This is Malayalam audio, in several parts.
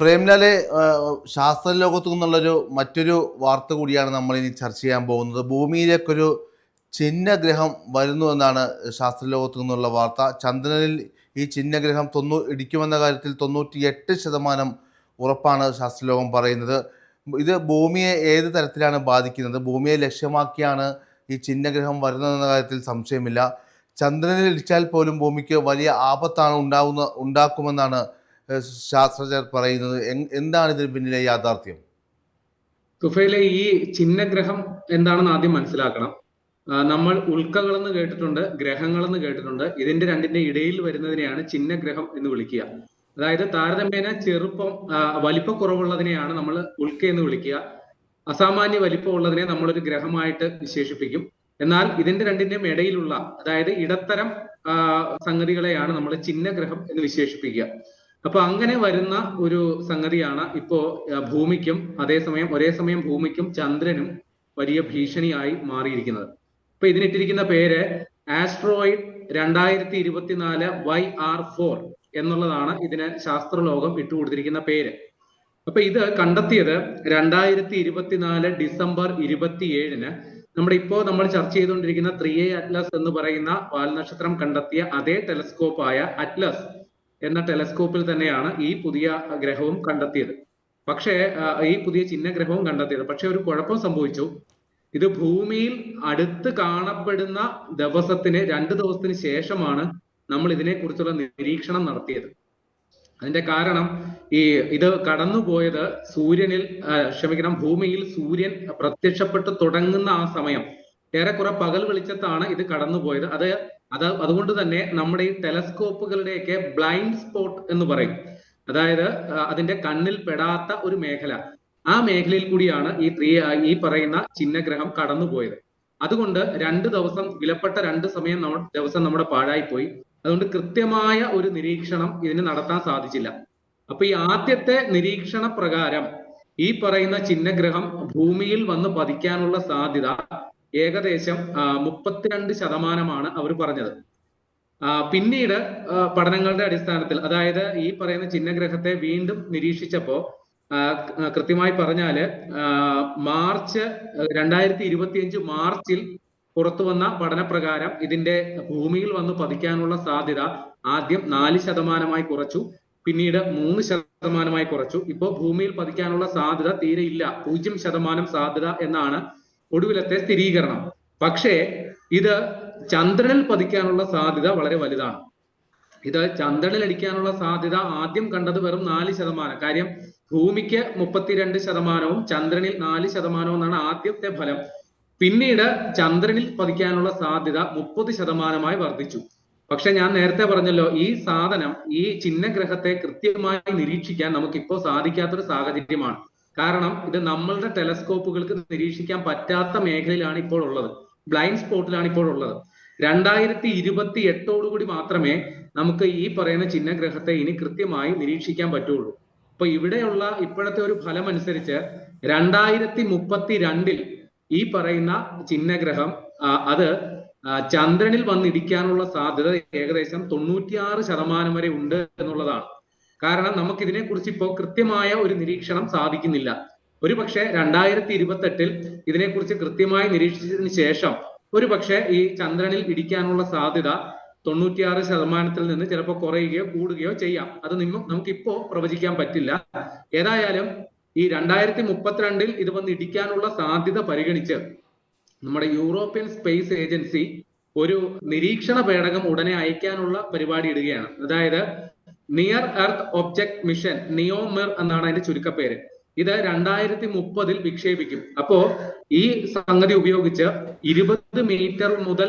പ്രേംലാലെ ശാസ്ത്ര ലോകത്തു നിന്നുള്ളൊരു മറ്റൊരു വാർത്ത കൂടിയാണ് നമ്മൾ ഇനി ചർച്ച ചെയ്യാൻ പോകുന്നത്. ഭൂമിയിലേക്കൊരു ചിഹ്നഗ്രഹം വരുന്നു എന്നാണ് ശാസ്ത്ര ലോകത്തു നിന്നുള്ള വാർത്ത. ചന്ദ്രനിൽ ഈ ചിഹ്നഗ്രഹം തൊണ്ണൂ ഇടിക്കുമെന്ന കാര്യത്തിൽ തൊണ്ണൂറ്റി എട്ട് ശതമാനം ഉറപ്പാണ് ശാസ്ത്രലോകം പറയുന്നത്. ഇത് ഭൂമിയെ ഏത് തരത്തിലാണ് ബാധിക്കുന്നത്? ഭൂമിയെ ലക്ഷ്യമാക്കിയാണ് ഈ ചിഹ്നഗ്രഹം വരുന്നതെന്ന കാര്യത്തിൽ സംശയമില്ല. ചന്ദ്രനിൽ ഇടിച്ചാൽ പോലും ഭൂമിക്ക് വലിയ ആപത്താണ് ഉണ്ടാവുന്ന ഉണ്ടാക്കുമെന്നാണ് ശാസ്ത്രജ്ഞർ പറയുന്നത് എന്താണ് ഇതിന് പിന്നിലെ യാഥാർത്ഥ്യം? തുഫയിലെ ഈ ചിഹ്നഗ്രഹം എന്താണെന്ന് ആദ്യം മനസ്സിലാക്കണം. നമ്മൾ ഉൽക്കകളെന്ന് കേട്ടിട്ടുണ്ട് ഗ്രഹങ്ങളെന്ന് കേട്ടിട്ടുണ്ട്. ഇതിന്റെ രണ്ടിന്റെ ഇടയിൽ വരുന്നതിനെയാണ് ചിഹ്നഗ്രഹം എന്ന് വിളിക്കുക. അതായത് താരതമ്യേന ചെറുപ്പം വലിപ്പക്കുറവുള്ളതിനെയാണ് നമ്മൾ ഉൽക്ക എന്ന് വിളിക്കുക. അസാമാന്യ വലിപ്പമുള്ളതിനെ നമ്മളൊരു ഗ്രഹമായിട്ട് വിശേഷിപ്പിക്കും. എന്നാൽ ഇതിന്റെ രണ്ടിന്റെയും ഇടയിലുള്ള അതായത് ഇടത്തരം സംഗതികളെയാണ് നമ്മൾ ചിഹ്നഗ്രഹം എന്ന് വിശേഷിപ്പിക്കുക. അപ്പൊ അങ്ങനെ വരുന്ന ഒരു സംഗതിയാണ് ഇപ്പോ ഭൂമിക്കും അതേസമയം ഒരേ സമയം ഭൂമിക്കും ചന്ദ്രനും വലിയ ഭീഷണിയായി മാറിയിരിക്കുന്നത്. ഇപ്പൊ ഇതിനിട്ടിരിക്കുന്ന പേര് ആസ്ട്രോയിഡ് രണ്ടായിരത്തി ഇരുപത്തിനാല് വൈ ആർ ഫോർ എന്നുള്ളതാണ് ഇതിന് ശാസ്ത്രലോകം ഇട്ടുകൊടുത്തിരിക്കുന്ന പേര്. അപ്പൊ ഇത് കണ്ടെത്തിയത് രണ്ടായിരത്തി ഇരുപത്തിനാല് ഡിസംബർ ഇരുപത്തിയേഴിന്. നമ്മുടെ ഇപ്പോ നമ്മൾ ചർച്ച ചെയ്തുകൊണ്ടിരിക്കുന്ന ത്രീ എ അറ്റ്ലസ് എന്ന് പറയുന്ന വാൽനക്ഷത്രം കണ്ടെത്തിയ അതേ ടെലസ്കോപ്പായ അറ്റ്ലസ് എന്ന ടെലസ്കോപ്പിൽ തന്നെയാണ് ഈ പുതിയ ഗ്രഹവും കണ്ടെത്തിയത്. പക്ഷേ ഈ പുതിയ ചിഹ്നഗ്രഹവും കണ്ടെത്തിയത്. പക്ഷെ ഒരു കുഴപ്പം സംഭവിച്ചു. ഇത് ഭൂമിയിൽ അടുത്ത് കാണപ്പെടുന്ന ദിവസത്തിന് രണ്ട് ദിവസത്തിന് ശേഷമാണ് നമ്മൾ ഇതിനെക്കുറിച്ചുള്ള നിരീക്ഷണം നടത്തിയത്. അതിന്റെ കാരണം ഈ ഇത് കടന്നുപോയത് സൂര്യനിൽ ക്ഷമിക്കണം ഭൂമിയിൽ സൂര്യൻ പ്രത്യക്ഷപ്പെട്ട് തുടങ്ങുന്ന ആ സമയം. ഏറെക്കുറെ പകൽ വെളിച്ചത്താണ് ഇത് കടന്നുപോയത്. അത് അത് അതുകൊണ്ട് തന്നെ നമ്മുടെ ഈ ടെലസ്കോപ്പുകളുടെയൊക്കെ ബ്ലൈൻഡ് സ്പോട്ട് എന്ന് പറയും. അതായത് അതിന്റെ കണ്ണിൽ പെടാത്ത ഒരു മേഖല. ആ മേഖലയിൽ കൂടിയാണ് ഈ ത്രീ ഈ പറയുന്ന ചിഹ്നഗ്രഹം കടന്നുപോയത്. അതുകൊണ്ട് രണ്ട് ദിവസം വിലപ്പെട്ട രണ്ട് സമയം നമ്മൾ ദിവസം നമ്മുടെ പാഴായിപ്പോയി. അതുകൊണ്ട് കൃത്യമായ ഒരു നിരീക്ഷണം ഇതിന് നടത്താൻ സാധിച്ചില്ല. അപ്പൊ ഈ ആദ്യത്തെ നിരീക്ഷണ പ്രകാരം ഈ പറയുന്ന ചിഹ്നഗ്രഹം ഭൂമിയിൽ വന്ന് പതിക്കാനുള്ള സാധ്യത ഏകദേശം മുപ്പത്തിരണ്ട് ശതമാനമാണ് അവർ പറഞ്ഞത്. പിന്നീട് പഠനങ്ങളുടെ അടിസ്ഥാനത്തിൽ അതായത് ഈ പറയുന്ന ചിഹ്നഗ്രഹത്തെ വീണ്ടും നിരീക്ഷിച്ചപ്പോ ആ, ക- കൃത്യമായി പറഞ്ഞാൽ മാർച്ച് രണ്ടായിരത്തി ഇരുപത്തിയഞ്ച് മാർച്ചിൽ പുറത്തു വന്ന പഠനപ്രകാരം ഇതിന്റെ ഭൂമിയിൽ വന്ന് പതിക്കാനുള്ള സാധ്യത ആദ്യം നാല് ശതമാനമായി കുറച്ചു പിന്നീട് മൂന്ന് ശതമാനമായി കുറച്ചു. ഇപ്പോൾ ഭൂമിയിൽ പതിക്കാനുള്ള സാധ്യത തീരെ ഇല്ല. പൂജ്യം ശതമാനം സാധ്യത എന്നാണ് ഒടുവിലത്തെ സ്ഥിരീകരണം. പക്ഷേ ഇത് ചന്ദ്രനിൽ പതിക്കാനുള്ള സാധ്യത വളരെ വലുതാണ്. ഇത് ചന്ദ്രനിൽ അടിക്കാനുള്ള സാധ്യത ആദ്യം കണ്ടത് വെറും നാല് ശതമാനം. കാര്യം ഭൂമിക്ക് മുപ്പത്തിരണ്ട് ശതമാനവും ചന്ദ്രനിൽ നാല് ശതമാനവും എന്നാണ് ആദ്യത്തെ ഫലം. പിന്നീട് ചന്ദ്രനിൽ പതിക്കാനുള്ള സാധ്യത മുപ്പത് ശതമാനമായി വർദ്ധിച്ചു. പക്ഷെ ഞാൻ നേരത്തെ പറഞ്ഞല്ലോ ഈ സാധനം ഈ ചിഹ്നഗ്രഹത്തെ കൃത്യമായി നിരീക്ഷിക്കാൻ നമുക്കിപ്പോ സാധിക്കാത്തൊരു സാഹചര്യമാണ്. കാരണം ഇത് നമ്മളുടെ ടെലസ്കോപ്പുകൾക്ക് നിരീക്ഷിക്കാൻ പറ്റാത്ത മേഖലയിലാണ് ഇപ്പോൾ ഉള്ളത്. ബ്ലൈൻഡ് സ്പോട്ടിലാണ് ഇപ്പോൾ ഉള്ളത്. രണ്ടായിരത്തി ഇരുപത്തി എട്ടോടുകൂടി മാത്രമേ നമുക്ക് ഈ പറയുന്ന ചിഹ്നഗ്രഹത്തെ ഇനി കൃത്യമായി നിരീക്ഷിക്കാൻ പറ്റുള്ളൂ. അപ്പൊ ഇവിടെയുള്ള ഇപ്പോഴത്തെ ഒരു ഫലം അനുസരിച്ച് രണ്ടായിരത്തി മുപ്പത്തി രണ്ടിൽ ഈ പറയുന്ന ചിഹ്നഗ്രഹം അത് ചന്ദ്രനിൽ വന്നിടിക്കാനുള്ള സാധ്യത ഏകദേശം തൊണ്ണൂറ്റിയാറ് ശതമാനം വരെ ഉണ്ട് എന്നുള്ളതാണ്. കാരണം നമുക്ക് ഇതിനെ കുറിച്ച് ഇപ്പോൾ കൃത്യമായ ഒരു നിരീക്ഷണം സാധിക്കുന്നില്ല. ഒരു പക്ഷേ രണ്ടായിരത്തി ഇരുപത്തെട്ടിൽ ഇതിനെക്കുറിച്ച് കൃത്യമായി നിരീക്ഷിച്ചതിന് ശേഷം ഒരു പക്ഷേ ഈ ചന്ദ്രനിൽ ഇടിക്കാനുള്ള സാധ്യത തൊണ്ണൂറ്റിയാറ് ശതമാനത്തിൽ നിന്ന് ചിലപ്പോൾ കുറയുകയോ കൂടുകയോ ചെയ്യാം. അത് നമുക്കിപ്പോ പ്രവചിക്കാൻ പറ്റില്ല. ഏതായാലും ഈ രണ്ടായിരത്തി മുപ്പത്തിരണ്ടിൽ ഇത് വന്ന് ഇടിക്കാനുള്ള സാധ്യത പരിഗണിച്ച് നമ്മുടെ യൂറോപ്യൻ സ്പേസ് ഏജൻസി ഒരു നിരീക്ഷണ പേടകം ഉടനെ അയക്കാനുള്ള പരിപാടി ഇടുകയാണ്. അതായത് near earth object mission NEOMIR എന്നാണ് അതിന്റെ ചുരുക്കപ്പേര്. ഇത് രണ്ടായിരത്തി മുപ്പതിൽ വിക്ഷേപിക്കും. അപ്പോ ഈ സംഗതി ഉപയോഗിച്ച് ഇരുപത് മീറ്റർ മുതൽ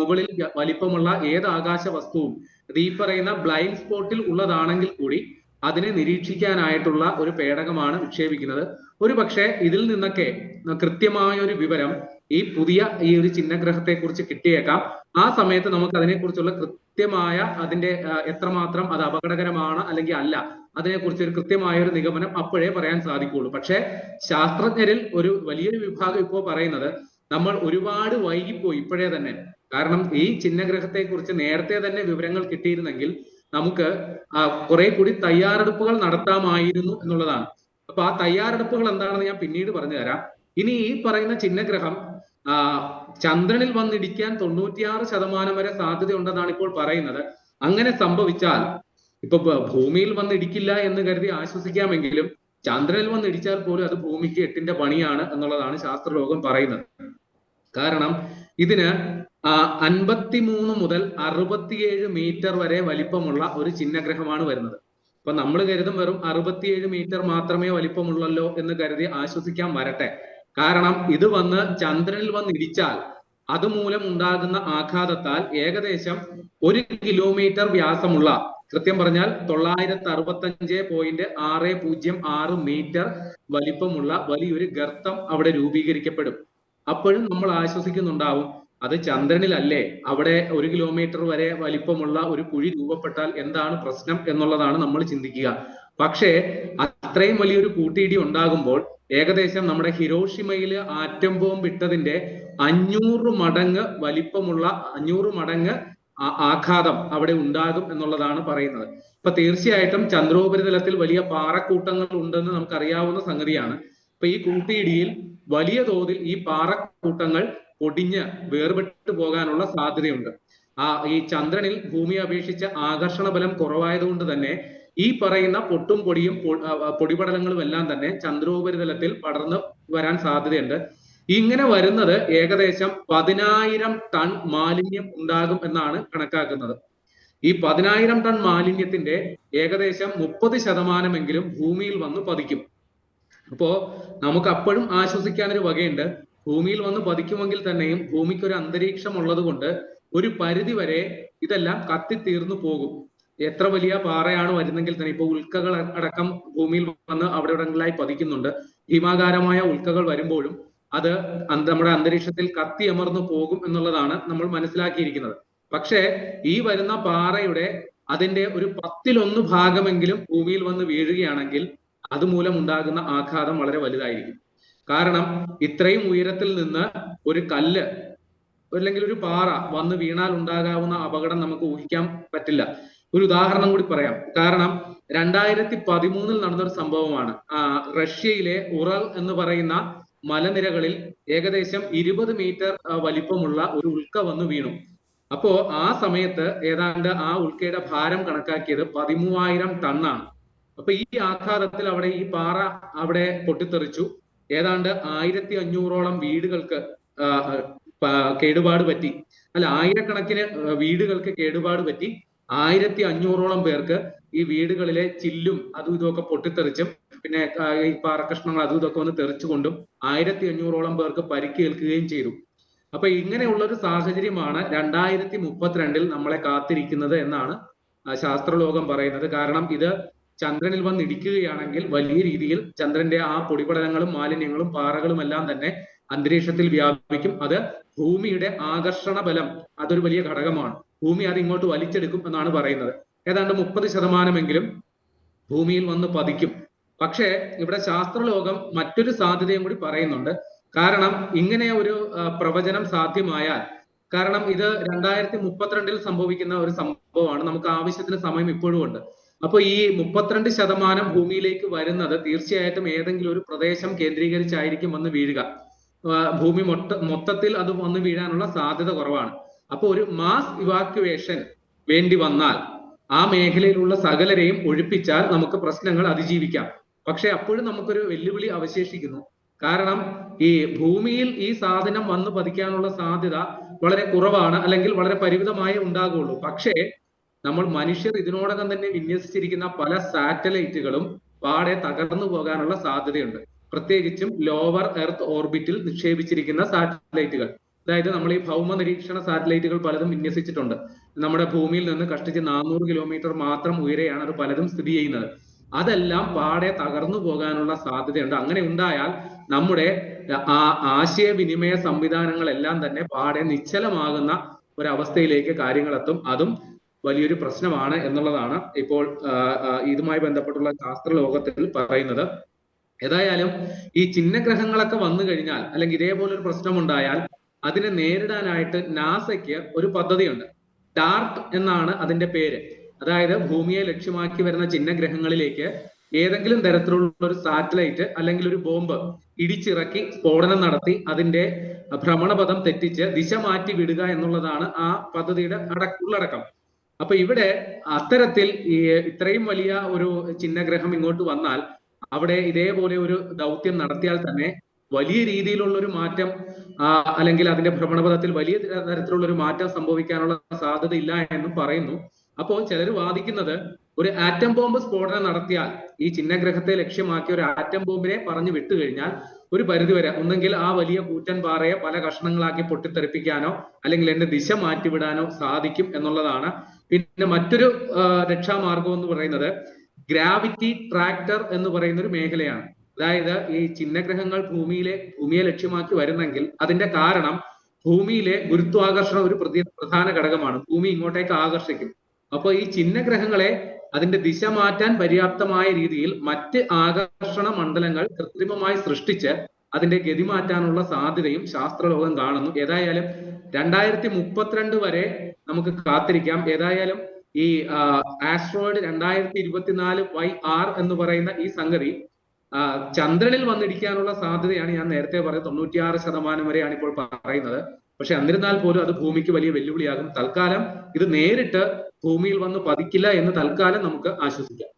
മുകളിൽ വലിപ്പമുള്ള ഏത് ആകാശ വസ്തുവും ഈ പറയുന്ന ബ്ലൈൻഡ് സ്പോട്ടിൽ ഉള്ളതാണെങ്കിൽ കൂടി അതിനെ നിരീക്ഷിക്കാനായിട്ടുള്ള ഒരു പേടകമാണ് വിക്ഷേപിക്കുന്നത്. ഒരു പക്ഷേ ഇതിൽ നിന്നൊക്കെ കൃത്യമായ ഒരു വിവരം ഈ പുതിയ ഈ ഒരു ചിഹ്നഗ്രഹത്തെ കുറിച്ച് കിട്ടിയേക്കാം. ആ സമയത്ത് നമുക്ക് അതിനെക്കുറിച്ചുള്ള കൃത്യമായ അതിന്റെ എത്രമാത്രം അത് അപകടകരമാണ് അല്ലെങ്കിൽ അല്ല അതിനെക്കുറിച്ച് ഒരു കൃത്യമായ ഒരു നിഗമനം അപ്പോഴേ പറയാൻ സാധിക്കുള്ളൂ. പക്ഷേ ശാസ്ത്രജ്ഞരിൽ ഒരു വലിയൊരു വിഭാഗം ഇപ്പോൾ പറയുന്നത് നമ്മൾ ഒരുപാട് വൈകിപ്പോയി ഇപ്പോഴേ തന്നെ. കാരണം ഈ ചിഹ്നഗ്രഹത്തെ കുറിച്ച് നേരത്തെ തന്നെ വിവരങ്ങൾ കിട്ടിയിരുന്നെങ്കിൽ നമുക്ക് കുറെ കൂടി തയ്യാറെടുപ്പുകൾ നടത്താമായിരുന്നു എന്നുള്ളതാണ്. അപ്പൊ ആ തയ്യാറെടുപ്പുകൾ എന്താണെന്ന് ഞാൻ പിന്നീട് പറഞ്ഞു തരാം ഇനി ഈ പറയുന്ന ചിഹ്നഗ്രഹം ചന്ദ്രനിൽ വന്നിടിക്കാൻ തൊണ്ണൂറ്റിയാറ് ശതമാനം വരെ സാധ്യത ഉണ്ടെന്നാണ് ഇപ്പോൾ പറയുന്നത്. അങ്ങനെ സംഭവിച്ചാൽ ഇപ്പൊ ഭൂമിയിൽ വന്നിടിക്കില്ല എന്ന് കരുതി ആശ്വസിക്കാമെങ്കിലും ചന്ദ്രനിൽ വന്നിടിച്ചാൽ പോലും അത് ഭൂമിക്ക് എട്ടിന്റെ പണിയാണ് എന്നുള്ളതാണ് ശാസ്ത്രലോകം പറയുന്നത്. കാരണം ഇതിന് അൻപത്തിമൂന്ന് മുതൽ അറുപത്തിയേഴ് മീറ്റർ വരെ വലിപ്പമുള്ള ഒരു ചിഹ്നഗ്രഹമാണ് വരുന്നത്. അപ്പൊ നമ്മൾ കരുതും വെറും അറുപത്തിയേഴ് മീറ്റർ മാത്രമേ വലിപ്പമുള്ളല്ലോ എന്ന് കരുതി ആശ്വസിക്കാൻ വരട്ടെ. കാരണം ഇത് വന്ന് ചന്ദ്രനിൽ വന്ന് ഇടിച്ചാൽ അതുമൂലം ഉണ്ടാകുന്ന ആഘാതത്താൽ ഏകദേശം ഒരു കിലോമീറ്റർ വ്യാസമുള്ള കൃത്യം പറഞ്ഞാൽ തൊള്ളായിരത്തി അറുപത്തി അഞ്ച് പോയിന്റ് ആറ് പൂജ്യം ആറ് മീറ്റർ വലിപ്പമുള്ള വലിയൊരു ഗർത്തം അവിടെ രൂപീകരിക്കപ്പെടും. അപ്പോഴും നമ്മൾ ആശ്വസിക്കുന്നുണ്ടാവും അത് ചന്ദ്രനിലല്ലേ? അവിടെ ഒരു കിലോമീറ്റർ വരെ വലിപ്പമുള്ള ഒരു കുഴി രൂപപ്പെട്ടാൽ എന്താണ് പ്രശ്നം എന്നുള്ളതാണ് നമ്മൾ ചിന്തിക്കുക. പക്ഷേ അത്രയും വലിയൊരു കൂട്ടിയിടി ഉണ്ടാകുമ്പോൾ ഏകദേശം നമ്മുടെ ഹിരോഷിമയിൽ ആറ്റം ബോംബ് ഇട്ടതിന്റെ അഞ്ഞൂറ് മടങ്ങ് വലിപ്പമുള്ള അഞ്ഞൂറ് മടങ്ങ് ആഘാതം അവിടെ ഉണ്ടാകും എന്നുള്ളതാണ് പറയുന്നത്. അപ്പൊ തീർച്ചയായിട്ടും ചന്ദ്രോപരിതലത്തിൽ വലിയ പാറക്കൂട്ടങ്ങൾ ഉണ്ടെന്ന് നമുക്കറിയാവുന്ന സംഗതിയാണ്. അപ്പൊ ഈ കൂട്ടിയിടിയിൽ വലിയ തോതിൽ ഈ പാറക്കൂട്ടങ്ങൾ പൊടിഞ്ഞ് വേർപെട്ടു പോകാനുള്ള സാധ്യതയുണ്ട്. ആ ഈ ചന്ദ്രനിൽ ഭൂമിയെ അപേക്ഷിച്ച് ആകർഷണ ബലം കുറവായതുകൊണ്ട് തന്നെ ഈ പറയുന്ന പൊട്ടും പൊടിയും പൊടിപടലങ്ങളും എല്ലാം തന്നെ ചന്ദ്രോപരിതലത്തിൽ പടർന്ന് വരാൻ സാധ്യതയുണ്ട്. ഇങ്ങനെ വരുന്നത് ഏകദേശം പതിനായിരം ടൺ മാലിന്യം ഉണ്ടാകും എന്നാണ് കണക്കാക്കുന്നത്. ഈ പതിനായിരം ടൺ മാലിന്യത്തിന്റെ ഏകദേശം മുപ്പത് ശതമാനമെങ്കിലും ഭൂമിയിൽ വന്ന് പതിക്കും. അപ്പോ നമുക്ക് അപ്പോഴും ആശ്വസിക്കാനൊരു വകയുണ്ട്. ഭൂമിയിൽ വന്ന് പതിക്കുമെങ്കിൽ തന്നെയും ഭൂമിക്ക് ഒരു അന്തരീക്ഷം ഉള്ളത് കൊണ്ട് ഒരു പരിധി വരെ ഇതെല്ലാം കത്തിത്തീർന്നു പോകും. എത്ര വലിയ പാറയാണ് വരുന്നെങ്കിൽ തന്നെ ഇപ്പൊ ഉൽക്കകൾ അടക്കം ഭൂമിയിൽ വന്ന് അവിടെ ഇവിടങ്ങളിലായി പതിക്കുന്നുണ്ട്. ഭീമാകാരമായ ഉൽക്കകൾ വരുമ്പോഴും അത് നമ്മുടെ അന്തരീക്ഷത്തിൽ കത്തി അമർന്നു പോകും എന്നുള്ളതാണ് നമ്മൾ മനസ്സിലാക്കിയിരിക്കുന്നത്. പക്ഷേ ഈ വരുന്ന പാറയുടെ അതിന്റെ ഒരു പത്തിലൊന്ന് ഭാഗമെങ്കിലും ഭൂമിയിൽ വന്ന് വീഴുകയാണെങ്കിൽ അതുമൂലം ഉണ്ടാകുന്ന ആഘാതം വളരെ വലുതായിരിക്കും. കാരണം ഇത്രയും ഉയരത്തിൽ നിന്ന് ഒരു കല്ല് അല്ലെങ്കിൽ ഒരു പാറ വന്ന് വീണാൽ ഉണ്ടാകാവുന്ന അപകടം നമുക്ക് ഊഹിക്കാൻ പറ്റില്ല. ഒരു ഉദാഹരണം കൂടി പറയാം. കാരണം രണ്ടായിരത്തി പതിമൂന്നിൽ നടന്ന ഒരു സംഭവമാണ് റഷ്യയിലെ ഉറൽ എന്ന് പറയുന്ന മലനിരകളിൽ ഏകദേശം ഇരുപത് മീറ്റർ വലിപ്പമുള്ള ഒരു ഉൽക്ക വന്ന് വീണു. അപ്പോ ആ സമയത്ത് ഏതാണ്ട് ആ ഉൽക്കയുടെ ഭാരം കണക്കാക്കിയത് പതിമൂവായിരം ടണ്ണാണ്. അപ്പൊ ഈ ആഘാതത്തിൽ അവിടെ ഈ പാറ അവിടെ പൊട്ടിത്തെറിച്ചു. ഏതാണ്ട് ആയിരത്തി അഞ്ഞൂറോളം വീടുകൾക്ക് കേടുപാട് പറ്റി. അല്ല ആയിരക്കണക്കിന് വീടുകൾക്ക് കേടുപാട് പറ്റി. ആയിരത്തി അഞ്ഞൂറോളം പേർക്ക് ഈ വീടുകളിലെ ചില്ലും അതും ഇതുമൊക്കെ പൊട്ടിത്തെറിച്ചും പിന്നെ ഈ പാറക്കഷ്ണങ്ങൾ അതും ഇതൊക്കെ വന്ന് തെറിച്ചുകൊണ്ടും ആയിരത്തി അഞ്ഞൂറോളം പേർക്ക് പരിക്കേൽക്കുകയും ചെയ്തു. അപ്പൊ ഇങ്ങനെയുള്ള ഒരു സാഹചര്യമാണ് രണ്ടായിരത്തി മുപ്പത്തിരണ്ടിൽ നമ്മളെ കാത്തിരിക്കുന്നത് എന്നാണ് ശാസ്ത്രലോകം പറയുന്നത്. കാരണം ഇത് ചന്ദ്രനിൽ വന്ന് ഇടിക്കുകയാണെങ്കിൽ വലിയ രീതിയിൽ ചന്ദ്രന്റെ ആ പൊടിപടലങ്ങളും മാലിന്യങ്ങളും പാറകളും എല്ലാം തന്നെ അന്തരീക്ഷത്തിൽ വ്യാപിക്കും. അത് ഭൂമിയുടെ ആകർഷണ ബലം അതൊരു വലിയ ഘടകമാണ്. ഭൂമി അത് ഇങ്ങോട്ട് വലിച്ചെടുക്കും എന്നാണ് പറയുന്നത്. ഏതാണ്ട് മുപ്പത് ശതമാനമെങ്കിലും ഭൂമിയിൽ വന്ന് പതിക്കും. പക്ഷേ ഇവിടെ ശാസ്ത്രലോകം മറ്റൊരു സാധ്യതയും കൂടി പറയുന്നുണ്ട്. കാരണം ഇങ്ങനെ ഒരു പ്രവചനം സാധ്യമായാൽ കാരണം ഇത് രണ്ടായിരത്തി മുപ്പത്തിരണ്ടിൽ സംഭവിക്കുന്ന ഒരു സംഭവമാണ്. നമുക്ക് ആവശ്യത്തിന് സമയം ഇപ്പോഴും ഉണ്ട്. അപ്പൊ ഈ മുപ്പത്തിരണ്ട് ശതമാനം ഭൂമിയിലേക്ക് വരുന്നത് തീർച്ചയായിട്ടും ഏതെങ്കിലും ഒരു പ്രദേശം കേന്ദ്രീകരിച്ചായിരിക്കും വന്ന് വീഴുക. ഭൂമി മൊത്ത മൊത്തത്തിൽ അത് വന്ന് വീഴാനുള്ള സാധ്യത കുറവാണ്. അപ്പൊ ഒരു മാസ് ഇവാക്യുവേഷൻ വേണ്ടി വന്നാൽ ആ മേഖലയിലുള്ള സകലരെയും ഒഴിപ്പിച്ചാൽ നമുക്ക് പ്രശ്നങ്ങൾ അതിജീവിക്കാം. പക്ഷെ അപ്പോഴും നമുക്കൊരു വെല്ലുവിളി അവശേഷിക്കുന്നു. കാരണം ഈ ഭൂമിയിൽ ഈ സാധനം വന്ന് പതിക്കാനുള്ള സാധ്യത വളരെ കുറവാണ് അല്ലെങ്കിൽ വളരെ പരിമിതമായി ഉണ്ടാകുള്ളൂ. പക്ഷേ നമ്മൾ മനുഷ്യർ ഇതിനോടകം തന്നെ വിന്യസിച്ചിരിക്കുന്ന പല സാറ്റലൈറ്റുകളും പാടെ തകർന്നു പോകാനുള്ള സാധ്യതയുണ്ട്. പ്രത്യേകിച്ചും ലോവർ എർത്ത് ഓർബിറ്റിൽ നിക്ഷേപിച്ചിരിക്കുന്ന സാറ്റലൈറ്റുകൾ. അതായത് നമ്മൾ ഈ ഭൗമ നിരീക്ഷണ സാറ്റലൈറ്റുകൾ പലതും വിന്യസിച്ചിട്ടുണ്ട്. നമ്മുടെ ഭൂമിയിൽ നിന്ന് കഷ്ടിച്ച് നാനൂറ് കിലോമീറ്റർ മാത്രം ഉയരെയാണ് അത് പലതും സ്ഥിതി ചെയ്യുന്നത്. അതെല്ലാം പാടെ തകർന്നു പോകാനുള്ള സാധ്യതയുണ്ട്. അങ്ങനെ ഉണ്ടായാൽ നമ്മുടെ ആ ആശയവിനിമയ സംവിധാനങ്ങളെല്ലാം തന്നെ പാടെ നിശ്ചലമാകുന്ന ഒരവസ്ഥയിലേക്ക് കാര്യങ്ങളെത്തും. അതും വലിയൊരു പ്രശ്നമാണ് എന്നുള്ളതാണ് ഇപ്പോൾ ഇതുമായി ബന്ധപ്പെട്ടുള്ള ശാസ്ത്രലോകത്തിൽ പറയുന്നത്. ഏതായാലും ഈ ചിഹ്നഗ്രഹങ്ങളൊക്കെ വന്നു കഴിഞ്ഞാൽ അല്ലെങ്കിൽ ഇതേപോലൊരു പ്രശ്നം ഉണ്ടായാൽ അതിനെ നേരിടാനായിട്ട് നാസയ്ക്ക് ഒരു പദ്ധതിയുണ്ട്. ഡാർട്ട് എന്നാണ് അതിന്റെ പേര്. അതായത് ഭൂമിയെ ലക്ഷ്യമാക്കി വരുന്ന ചിഹ്നഗ്രഹങ്ങളിലേക്ക് ഏതെങ്കിലും തരത്തിലുള്ള ഒരു സാറ്റലൈറ്റ് അല്ലെങ്കിൽ ഒരു ബോംബ് ഇടിച്ചിറക്കി സ്ഫോടനം നടത്തി അതിന്റെ ഭ്രമണപഥം തെറ്റിച്ച് ദിശ മാറ്റി വിടുക എന്നുള്ളതാണ് ആ പദ്ധതിയുടെ അടക്ക ഉള്ളടക്കം അപ്പൊ ഇവിടെ അത്തരത്തിൽ ഈ ഇത്രയും വലിയ ഒരു ചിഹ്നഗ്രഹം ഇങ്ങോട്ട് വന്നാൽ അവിടെ ഇതേപോലെ ഒരു ദൗത്യം നടത്തിയാൽ തന്നെ വലിയ രീതിയിലുള്ള ഒരു മാറ്റം അല്ലെങ്കിൽ അതിന്റെ ഭ്രമണപഥത്തിൽ വലിയ തരത്തിലുള്ള ഒരു മാറ്റം സംഭവിക്കാനുള്ള സാധ്യത ഇല്ല എന്നും പറയുന്നു. അപ്പോൾ ചിലർ വാദിക്കുന്നത് ഒരു ആറ്റം ബോംബ് സ്ഫോടനം നടത്തിയാൽ ഈ ചിഹ്നഗ്രഹത്തെ ലക്ഷ്യമാക്കി ഒരു ആറ്റം ബോംബിനെ പറഞ്ഞു വിട്ടുകഴിഞ്ഞാൽ ഒരു പരിധിവരെ ഒന്നെങ്കിൽ ആ വലിയ കൂറ്റൻ പാറയെ പല കഷ്ണങ്ങളാക്കി പൊട്ടിത്തെറിപ്പിക്കാനോ അല്ലെങ്കിൽ എന്റെ ദിശ മാറ്റിവിടാനോ സാധിക്കും എന്നുള്ളതാണ്. പിന്നെ മറ്റൊരു രക്ഷാമാർഗം എന്ന് പറയുന്നത് ഗ്രാവിറ്റി ട്രാക്ടർ എന്ന് പറയുന്ന ഒരു മേഖലയാണ്. അതായത് ഈ ചിഹ്നഗ്രഹങ്ങൾ ഭൂമിയിലെ ഭൂമിയെ ലക്ഷ്യമാക്കി വരുന്നെങ്കിൽ അതിന്റെ കാരണം ഭൂമിയിലെ ഗുരുത്വാകർഷണം ഒരു പ്രധാന ഘടകമാണ്. ഭൂമി ഇങ്ങോട്ടേക്ക് ആകർഷിക്കും. അപ്പൊ ഈ ചിഹ്നഗ്രഹങ്ങളെ അതിന്റെ ദിശ മാറ്റാൻ പര്യാപ്തമായ രീതിയിൽ മറ്റ് ആകർഷണ മണ്ഡലങ്ങൾ കൃത്രിമമായി സൃഷ്ടിച്ച് അതിന്റെ ഗതി മാറ്റാനുള്ള സാധ്യതയും ശാസ്ത്രലോകം കാണുന്നു. ഏതായാലും രണ്ടായിരത്തി മുപ്പത്തിരണ്ട് വരെ നമുക്ക് കാത്തിരിക്കാം. ഏതായാലും ഈ ആസ്ട്രോയിഡ് രണ്ടായിരത്തി ഇരുപത്തിനാല് വൈ ആർ എന്ന് പറയുന്ന ഈ സംഗതി ചന്ദ്രനിൽ വന്നിരിക്കാനുള്ള സാധ്യതയാണ് ഞാൻ നേരത്തെ പറഞ്ഞത് തൊണ്ണൂറ്റിയാറ് ശതമാനം വരെയാണ് ഇപ്പോൾ പറയുന്നത്. പക്ഷെ എന്നിരുന്നാൽ പോലും അത് ഭൂമിക്ക് വലിയ വെല്ലുവിളിയാകും. തൽക്കാലം ഇത് നേരിട്ട് ഭൂമിയിൽ വന്ന് പതിക്കില്ല എന്ന് തൽക്കാലം നമുക്ക് ആശ്വസിക്കാം.